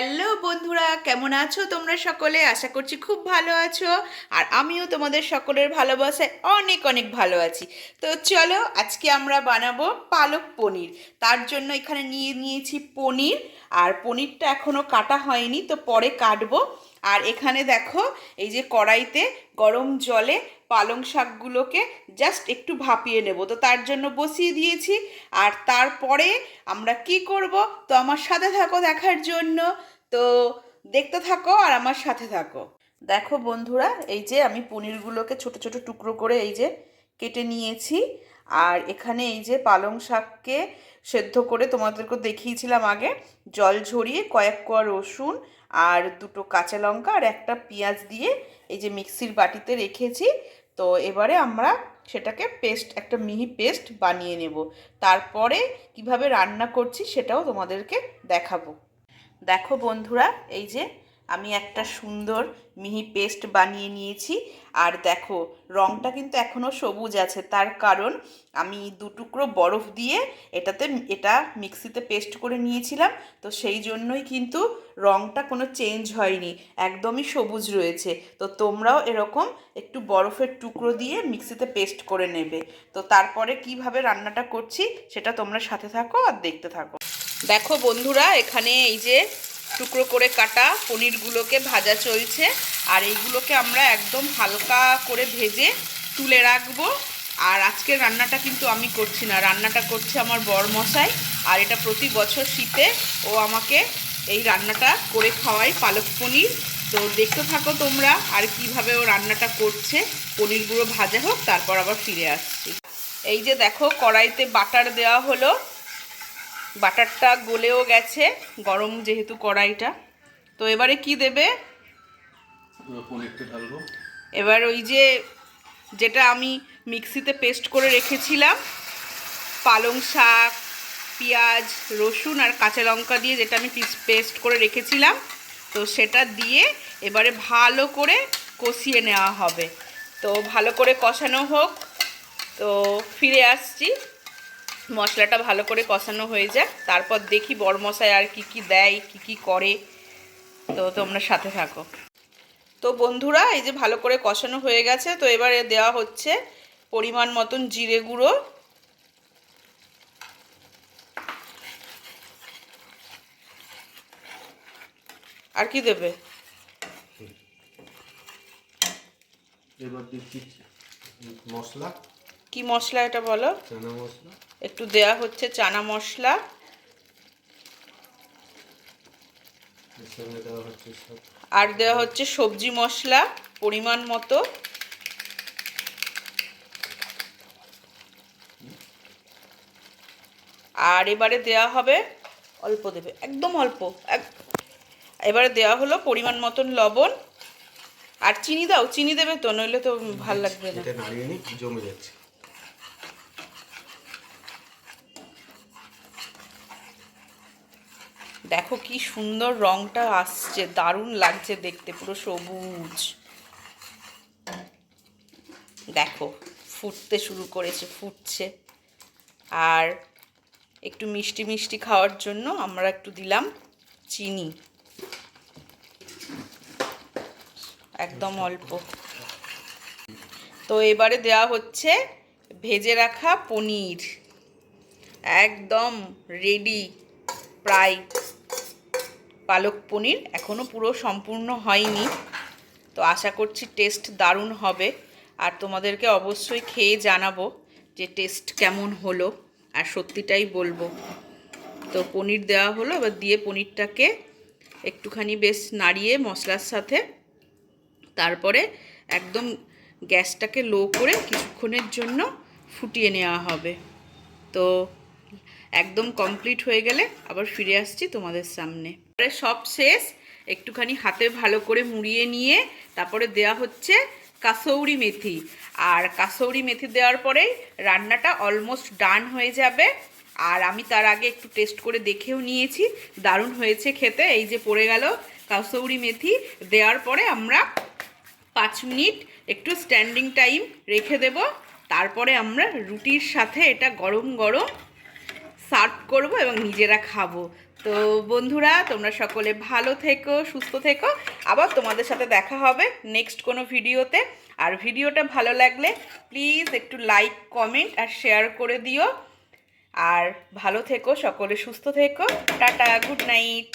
Hello বন্ধুরা, কেমন আছো তোমরা সকলে? আশা করছি খুব ভালো আছো। আর আমিও তোমাদের সকলের ভালোবাসায় অনেক অনেক ভালো আছি। তো চলো, আজকে আমরা বানাবো পালক পনির। তার জন্য এখানে নিয়ে নিয়েছি পনির। আর পনিরটা এখনও কাটা হয়নি, তো পরে কাটবো। আর এখানে দেখো, এই যে কড়াইতে গরম জলে পালং শাকগুলোকে জাস্ট একটু ভাপিয়ে নেব। তো তার জন্য বসিয়ে দিয়েছি। আর তারপরে আমরা কি করব? তো আমার সাথে থাকো দেখার জন্য। তো দেখতে থাকো আর আমার সাথে থাকো। দেখো বন্ধুরা, এই যে আমি পনিরগুলোকে ছোট ছোট টুকরো করে এই যে কেটে নিয়েছি। আর এখানে এই যে পালং শাককে সেদ্ধ করে তোমাদেরকে দেখিয়েছিলাম আগে। জল ঝরিয়ে কয়েক কোয়া রসুন আর দুটো কাঁচা লঙ্কা আর একটা পেঁয়াজ দিয়ে এই যে মিক্সির বাটিতে রেখেছি। তো এবারে আমরা সেটাকে পেস্ট একটা মিহি পেস্ট বানিয়ে নেব। তারপরে কীভাবে রান্না করছি সেটাও তোমাদেরকে দেখাবো। দেখো বন্ধুরা, এই যে আমি একটা সুন্দর মিহি পেস্ট বানিয়ে নিয়েছি। আর দেখো রঙটা কিন্তু এখনও সবুজ আছে। তার কারণ আমি দু টুকরো বরফ দিয়ে এটাতে, এটা মিক্সিতে পেস্ট করে নিয়েছিলাম। তো সেই জন্যই কিন্তু রঙটা কোনো চেঞ্জ হয়নি। একদমই সবুজ রয়েছে। তো তোমরাও এরকম একটু বরফের টুকরো দিয়ে মিক্সিতে পেস্ট করে নেবে। তো তারপরে কীভাবে রান্নাটা করছি, সেটা তোমরা সাথে থাকো আর দেখতে থাকো। দেখো বন্ধুরা, এখানে এই যে টুকরো করে কাটা পনিরগুলোকে ভাজা চলছে। আর এইগুলোকে আমরা একদম হালকা করে ভেজে তুলে রাখব। আর আজকের রান্নাটা কিন্তু আমি করছি না। রান্নাটা করছে আমার বর মশাই আর এটা প্রতি বছর শীতে ও আমাকে এই রান্নাটা করে খাওয়াই পালক পনির। তো দেখতে থাকো তোমরা আর কীভাবে ও রান্নাটা করছে। পনিরগুলো ভাজা হোক, তারপর আবার ফিরে আসছি। এই যে দেখো, কড়াইতে বাটার দেওয়া হলো। বাটারটা গলেও গেছে গরম যেহেতু কড়াইটা। তো এবারে কি দেবে? এবার ওই যে যেটা আমি মিক্সিতে পেস্ট করে রেখেছিলাম পালং শাক পেঁয়াজ রসুন আর কাঁচা লঙ্কা দিয়ে যেটা আমি পেস্ট করে রেখেছিলাম তো সেটা দিয়ে এবারে ভালো করে কষিয়ে নেওয়া হবে। তো ভালো করে কষানো হোক। তো ফিরে আসছি। মশলাটা ভালো করে কষানো হয়ে যাক। তারপর দেখি বড় মশাই আর কি কি দেয়, কি কি করে। তো তোমরা সাথে থাকো। তো বন্ধুরা, এই যে ভালো করে কষানো হয়ে গেছে। তো এবারে দেওয়া হচ্ছে পরিমাণ মতন জিরে গুঁড়ো। আর কি দেবে? এবার দিচ্ছি মশলা। কি মশলা এটা বলো? চানা মশলা। একটু দেয়া হচ্ছে চানা মশলা। আর দেওয়া হচ্ছে সবজি মশলা পরিমাণ মতো। আর এবারে দেয়া হবে অল্প দেবে একদম অল্প এবারে দেওয়া হলো পরিমাণ মতন লবণ। আর চিনি দাও চিনি দেবে তো নইলে তো ভালো লাগবে না। এটা নাড়িয়ে নি জমে যাচ্ছে। দেখো কি সুন্দর রংটা আসছে, দারুণ লাগছে দেখতে, পুরো সবুজ। দেখো, ফুটতে শুরু করেছে, ফুটছে। আর একটু মিষ্টি মিষ্টি খাওয়ার জন্য আমরা একটু দিলাম চিনি। একদম অল্প। তো এবারে দেওয়া হচ্ছে ভেজে রাখা পনির। একদম রেডি প্রায় পালক পনির এখনও পুরো সম্পূর্ণ হয়নি। তো আশা করছি টেস্ট দারুণ হবে। আর তোমাদেরকে অবশ্যই খেয়ে জানাব যে টেস্ট কেমন হলো। আর সত্যিটাই বলব। তো পনির দেওয়া হলো, এবার দিয়ে পনিরটাকে একটুখানি বেশ নাড়িয়ে মশলার সাথে তারপরে একদম গ্যাসটাকে লো করে কিছুক্ষণের জন্য ফুটিয়ে নেওয়া হবে। তো একদম কমপ্লিট হয়ে গেলে আবার ফিরে আসছি তোমাদের সামনে। সব শেষ, একটুখানি হাতে ভালো করে মুড়িয়ে নিয়ে তারপরে দেয়া হচ্ছে কাসৌরি মেথি। আর কাসৌরি মেথি দেওয়ার পরেই রান্নাটা অলমোস্ট ডান হয়ে যাবে। আর আমি তার আগে একটু টেস্ট করে দেখেও নিয়েছি, দারুণ হয়েছে খেতে। এই যে পড়ে গেল কাসৌরি মেথি, দেওয়ার পরে আমরা পাঁচ মিনিট একটু স্ট্যান্ডিং টাইম রেখে দেব। তারপরে আমরা রুটির সাথে এটা গরম গরম সার্ভ করব এবং নিজেরা খাব। তো বন্ধুরা, তোমরা সকলে ভালো থেকো, সুস্থ থেকো। আবার তোমাদের সাথে দেখা হবে নেক্সট কোনো ভিডিওতে। আর ভিডিওটা ভালো লাগলে প্লিজ একটু লাইক কমেন্ট আর শেয়ার করে দিও। আর ভালো থেকো, সকলে সুস্থ থেকো। Tata good night